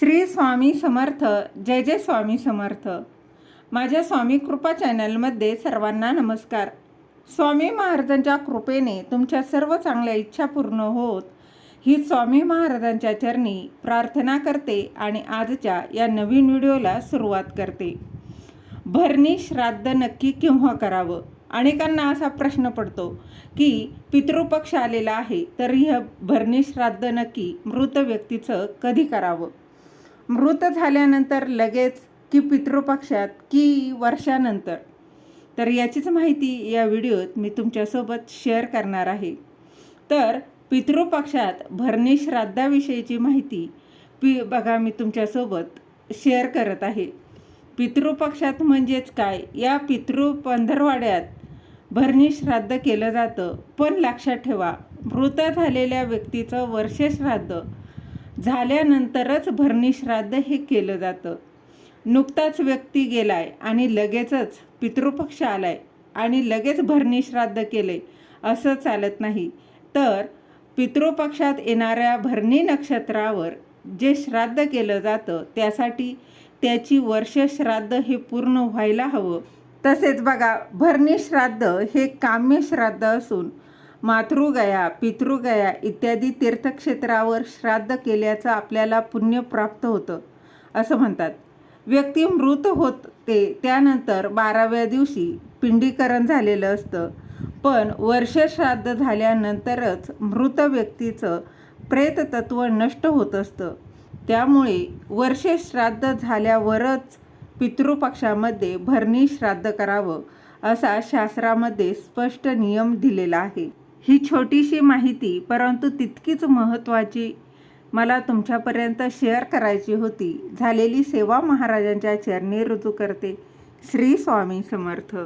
श्री स्वामी समर्थ जय जय स्वामी समर्थ. माझ्या स्वामी कृपा चॅनलमध्ये सर्वांना नमस्कार. स्वामी महाराजांच्या कृपेने तुमच्या सर्व चांगल्या इच्छा पूर्ण होत ही स्वामी महाराजांच्या चरणी प्रार्थना करते आणि आजच्या या नवीन व्हिडिओला सुरुवात करते. भरणी श्राद्ध नक्की केव्हा करावं? अनेकांना असा प्रश्न पडतो की पितृपक्ष आलेला आहे तर ह्या भरणी श्राद्ध नक्की मृत व्यक्तीचं कधी करावं? मृत झाल्यानंतर लगेच की पितृपक्षात की वर्षानंतर. तर याचीच माहिती या व्हिडिओत मी तुमच्यासोबत शेअर करणार आहे. तर पितृपक्षात भरणी श्राद्धाविषयीची माहिती पी बघा मी तुमच्यासोबत शेअर करत आहे. पितृपक्षात म्हणजेच काय? या पितृ पंधरवाड्यात भरणी श्राद्ध केलं जातं. पण लक्षात ठेवा मृत झालेल्या व्यक्तीचं वर्ष श्राद्ध झाल्यानंतरच भरणी श्राद्ध हे केलं जातं. नुकताच व्यक्ती गेलाय आणि लगेचच पितृपक्ष आलाय आणि लगेच भरणी श्राद्ध केले असं चालत नाही. तर पितृपक्षात येणाऱ्या भरणी नक्षत्रावर जे श्राद्ध केलं जातं त्यासाठी त्याची वर्ष श्राद्ध हे पूर्ण व्हायला हवं. तसेच बघा भरणी श्राद्ध हे काम्य श्राद्ध असून मातृगया पितृगया इत्यादी तीर्थक्षेत्रावर श्राद्ध केल्याचं आपल्याला पुण्य प्राप्त होतं असं म्हणतात. व्यक्ती मृत होते त्यानंतर बाराव्या दिवशी पिंडीकरण झालेलं असतं. पण वर्षश्राद्ध झाल्यानंतरच मृत व्यक्तीचं प्रेततत्व नष्ट होत असतं. त्यामुळे वर्षे श्राद्ध झाल्यावरच पितृपक्षामध्ये भरणी श्राद्ध करावं असा शास्त्रामध्ये स्पष्ट नियम दिलेला आहे. ही छोटीशी माहिती परंतु तितकीच महत्त्वाची मला तुमच्यापर्यंत शेअर करायची होती. झालेली सेवा महाराजांच्या चरणी रुजू करते. श्री स्वामी समर्थ.